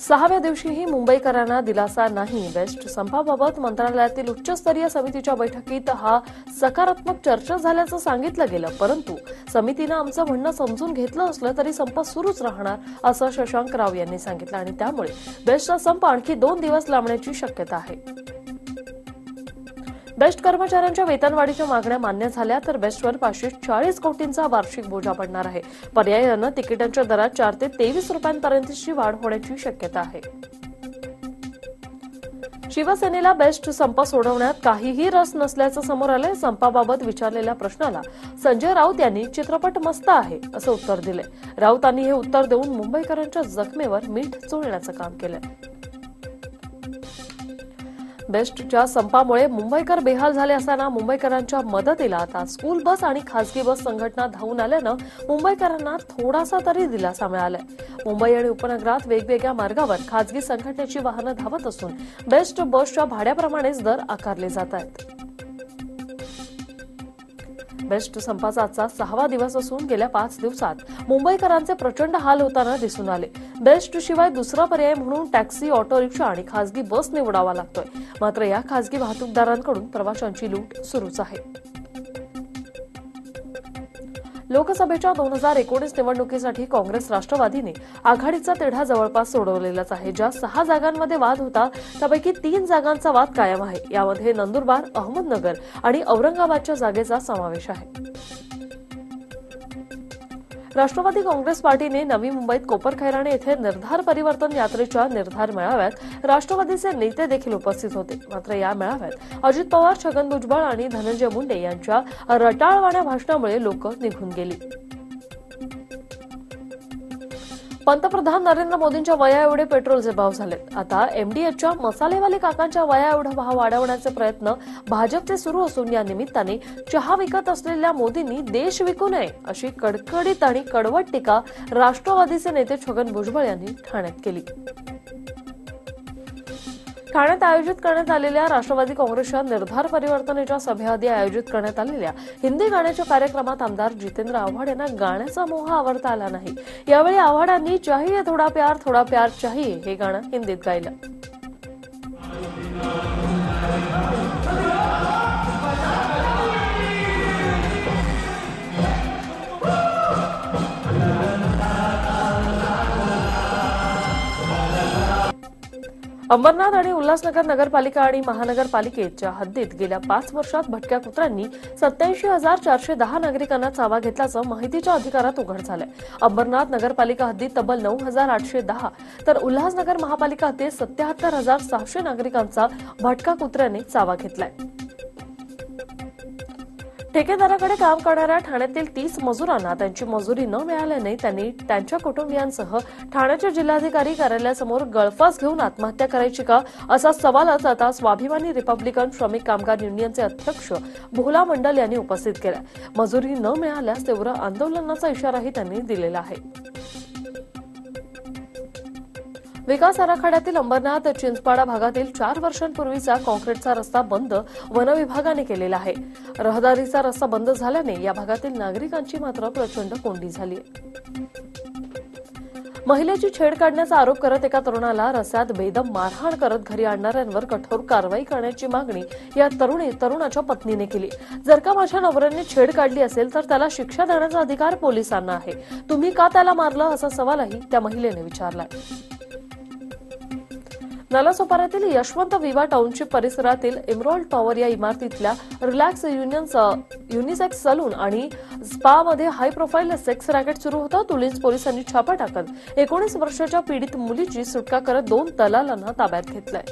सहाव्या दिवशीही मुंबईकरांना दिलासा नाही. बेस्ट संपाबाबत मंत्रालयातील उच्चस्तरीय समितीच्या बैठकीत हा सकारात्मक चर्चा झाल्याचं सांगितलं गेलं. परंतु समितीनं आमचं म्हणणं समजून घेतलं असलं तरी संप सुरूच राहणार असं शशांक राव यांनी सांगितलं आणि त्यामुळे बेस्टचा संप आणखी दोन दिवस लांबण्याची शक्यता आहे. बेस्ट कर्मचाऱ्यांच्या वेतनवाढीच्या मागण्या मान्य झाल्या तर बेस्टवर पाचशे चाळीस कोटींचा वार्षिक बोजा पडणार आहे. पर्यायानं तिकिटांच्या दरात चार ते तेवीस रुपयांपर्यंतची वाढ होण्याची शक्यता आहे. शिवसेनेला बेस्ट संप सोडवण्यात काहीही रस नसल्याचं समोर आलंय संपाबाबत विचारलेल्या प्रश्नाला. संजय राऊत यांनी चित्रपट मस्त आहे असं उत्तर दिले राऊतांनी हे उत्तर देऊन मुंबईकरांच्या जखमेवर मीठ चोळण्याचं काम केलंय. बेस्टच्या संपामुळे मुंबईकर बेहाल झाले असताना मुंबईकरांच्या मदतीला आता स्कूल बस आणि खासगी बस संघटना धावून आल्यानं मुंबईकरांना थोडासा तरी दिलासा मिळालाय. मुंबई आणि उपनगरात वेगवेगळ्या मार्गावर खासगी संघटनेची वाहनं धावत असून बेस्ट बसच्या भाड्याप्रमाणेच दर आकारले जात आहेत. बेस्ट संपाचा आजचा सहावा दिवस असून गेल्या पाच दिवसात मुंबईकरांचे प्रचंड हाल होताना दिसून आले. बेस्टशिवाय दुसरा पर्याय म्हणून टॅक्सी ऑटो रिक्षा आणि खासगी बस निवडावा लागतोय. मात्र या खासगी वाहतूकदारांकडून प्रवाशांची लूट सुरूच आहे. लोकसभेच्या दोन हजार एकोणीस निवडणुकीसाठी काँग्रेस राष्ट्रवादीने आघाडीचा तिढा जवळपास सोडवलेलाच आहे. ज्या सहा जागांमध्ये वाद होता त्यापैकी तीन जागांचा वाद कायम आहे. यामध्ये नंदुरबार अहमदनगर आणि औरंगाबादच्या जागेचा समावेश आहे. राष्ट्रवादी काँग्रेस पार्टीने नवी मुंबईत कोपरखैराणे येथे निर्धार परिवर्तन यात्रेच्या निर्धार मेळाव्यात राष्ट्रवादीचे नेते देखील उपस्थित होते. मात्र या मेळाव्यात अजित पवार छगन भुजबळ आणि धनंजय मुंडे यांच्या रटाळवाण्या भाषणामुळे लोक निघून गेली. पंतप्रधान नरेंद्र मोदींच्या वया एवढे पेट्रोलचे भाव झालेत. आता एमडीएचच्या मसालेवाले काकांच्या वया एवढा भाव वाढवण्याचे प्रयत्न भाजपचे सुरू असून या निमित्ताने चहा विकत असलेल्या मोदींनी देश विकू नये अशी कडकडीत आणि कडवट टीका राष्ट्रवादीचे नेते छगन भुजबळ यांनी ठाण्यात केली. ठाण्यात आयोजित करण्यात आलेल्या राष्ट्रवादी काँग्रेसच्या निर्धार परिवर्तनेच्या सभेआधी आयोजित करण्यात आलेल्या हिंदी गाण्याच्या कार्यक्रमात आमदार जितेंद्र आव्हाड यांना गाण्याचा मोह आवडता आला नाही. यावेळी आव्हाडांनी चाहिये थोडा प्यार थोडा प्यार चाहिये हे गाणं हिंदीत गायलं. अंबरनाथ आणि उल्हासनगर नगरपालिका आणि महानगरपालिकेच्या हद्दीत गेल्या पाच वर्षात भटक्या कुत्र्यांनी सत्याऐंशी हजार चारशे दहा नागरिकांना चावा घेतल्याचं माहितीच्या अधिकारात उघड झालंय. अंबरनाथ नगरपालिका हद्दीत तब्बल नऊ हजार आठशे दहा तर उल्हासनगर महापालिका हद्दीत सत्याहत्तर हजार सहाशे नागरिकांचा भटका कुत्र्याने चावा घेतलाय. ठेकेदाराकडे काम करणाऱ्या ठाण्यातील तीस मजुरांना त्यांची मजुरी न मिळाल्याने त्यांनी त्यांच्या कुटुंबियांसह ठाण्याच्या जिल्हाधिकारी कार्यालयासमोर गळफास घेऊन आत्महत्या करायची का असा सवालच आता स्वाभिमानी रिपब्लिकन श्रमिक कामगार युनियनचे अध्यक्ष भोला मंडल यांनी उपस्थित केला मजुरी न मिळाल्यास तीव्र आंदोलनाचा इशाराही त्यांनी दिलेला आहे. विकास आराखड्यातील अंबरनाथ चिंचपाडा भागातील चार वर्षांपूर्वीचा कॉन्क्रीटचा रस्ता बंद वनविभागाने केलेला आहे. रहदारीचा रस्ता बंद झाल्याने या भागातील नागरिकांची मात्र प्रचंड कोंडी झाली महिलेची छेड काढण्याचा आरोप करत एका तरुणाला रस्त्यात बेदम मारहाण करत घरी आणणाऱ्यांवर कठोर कारवाई करण्याची मागणी या तरुणी तरुणाच्या पत्नीने केली. जर का माझ्या नवऱ्याने छेड काढली असेल तर त्याला शिक्षा देण्याचा अधिकार पोलिसांना आहे. तुम्ही का त्याला मारलं? असा सवालही त्या महिलेने विचारलाय. नालासोपाऱ्यातील यशवंत विवा टाउनशिप परिसरातील इमरॉल टॉवर या इमारतीतल्या रिलॅक्स युनियन युनिसेक्स सलून आणि स्पा मध्ये हाय प्रोफाईल सेक्स रॅकेट सुरू होतं. तुलिन्स पोलिसांनी छापा टाकत एकोणीस वर्षाच्या पीडित मुलीची सुटका करत दोन दलालांना ताब्यात घेतलंय.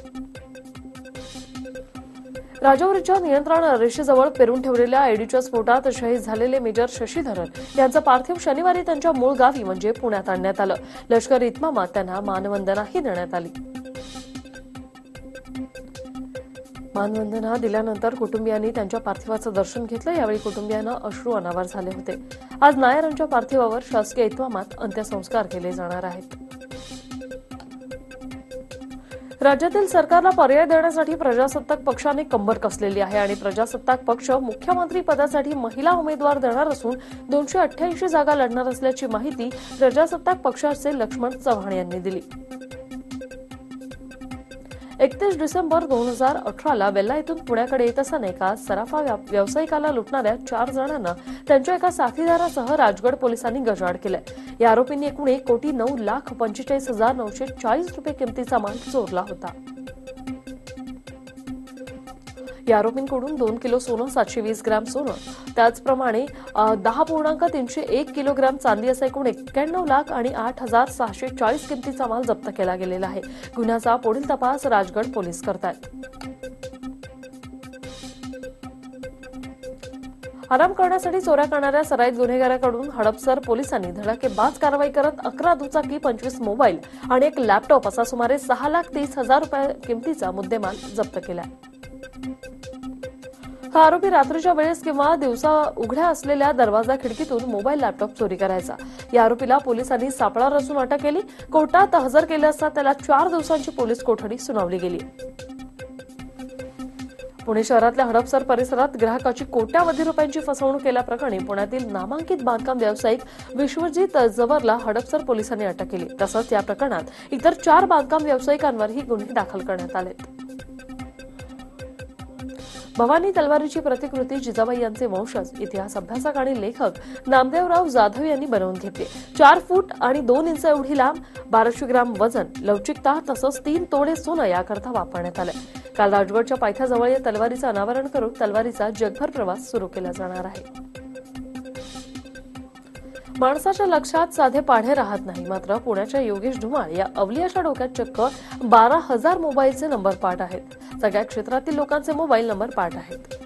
राजौरीच्या नियंत्रण रेषेजवळ पेरून ठेवलेल्या आयडीच्या स्फोटात शहीद झालेले मेजर शशीधरन यांचं पार्थिव शनिवारी त्यांच्या मूळ गावी म्हणजे पुण्यात आणण्यात आलं. लष्कर इतमामात त्यांना मानवंदनाही देण्यात आली. मानवंदना दिल्यानंतर कुटुंबियांनी त्यांच्या पार्थिवाचं दर्शन घेतलं. यावेळी कुटुंबियांना अश्रू अनावर झाले होते. आज नायर यांच्या पार्थिवावर शासकीय इतमामात अंत्यसंस्कार केले जाणार आहेत. राज्यातील सरकारला पर्याय देण्यासाठी प्रजासत्ताक पक्षाने कंबर कसलेली आहे आणि प्रजासत्ताक पक्ष मुख्यमंत्री पदासाठी महिला उमेदवार देणार असून दोनशे अठ्ठ्याऐंशी जागा लढणार असल्याची माहिती प्रजासत्ताक पक्षाचे लक्ष्मण चव्हाण यांनी दिली. एकतीस डिसेंबर दोन हजार अठराला वेल्ला इथून पुण्याकडे येत असताना एका सराफा व्या- व्यावसायिकाला लुटणाऱ्या चार जणांना त्यांच्या एका साथीदारासह राजगड पोलिसांनी गजाआड केलंय. या आरोपींनी एकूण एक कोटी नऊ लाख पंचेचाळीस हजार नऊशे चाळीस रुपये किमतीचा माल चोरला होता. या आरोपींकडून दोन किलो सोनं सातशे वीस ग्रॅम सोनं. त्याचप्रमाणे दहा पूर्णांक तीनशे एक किलोग्रॅम चांदी असा एकूण एक्क्याण्णव लाख आणि आठ हजार सहाशे चाळीस किमतीचा माल जप्त केला गेलेला आहे. गुन्ह्याचा पुढील तपास राजगड पोलीस करतायत. आराम करण्यासाठी चोऱ्या करणाऱ्या सराईत गुन्हेगाराकडून हडपसर पोलिसांनी धडाकेबाज कारवाई करत अकरा दुचाकी पंचवीस मोबाईल आणि एक लॅपटॉप असा सुमारे सहा लाख तीस हजार रुपये किमतीचा मुद्देमाल जप्त केलाय. हा आरोपी रात्रीच्या वेळेस किंवा दिवसा उघड्या असलेल्या दरवाजा खिडकीतून मोबाईल लॅपटॉप चोरी करायचा. या आरोपीला पोलिसांनी सापळा रचून अटक केली. कोर्टात हजर केले असता त्याला चार दिवसांची पोलीस कोठडी सुनावली गेली. पुणे शहरातल्या हडपसर परिसरात ग्राहकाची कोट्यावधी रुपयांची फसवणूक केल्याप्रकरणी पुण्यातील नामांकित बांधकाम व्यावसायिक विश्वजित जवरला हडपसर पोलिसांनी अटक केली. तसंच या प्रकरणात इतर चार बांधकाम व्यावसायिकांवरही गुन्हे दाखल करण्यात आले भवानी तलवारीची प्रतिकृती जिजाबाई यांचे वंशज इतिहास अभ्यासक आणि लेखक नामदेवराव जाधव यांनी बनवून घेतली. चार फूट आणि दोन इंच एवढी लांब बाराशे ग्राम वजन लवचिकता तसंच तीन तोडे सोनं याकरता वापरण्यात आलंय काल राजगडच्या पायथ्याजवळ या तलवारीचं अनावरण करून तलवारीचा जगभर प्रवास सुरू केला जाणार आहे. माणसाच्या लक्षात साधे पाढे राहत नाही. मात्र पुण्याच्या योगेश धुमाळ या अवलियाच्या डोक्यात चक्क बारा हजार मोबाईलचे नंबर पाठ आहेत. सगळ्या क्षेत्रातील लोकांचे मोबाईल नंबर पाठ आहेत.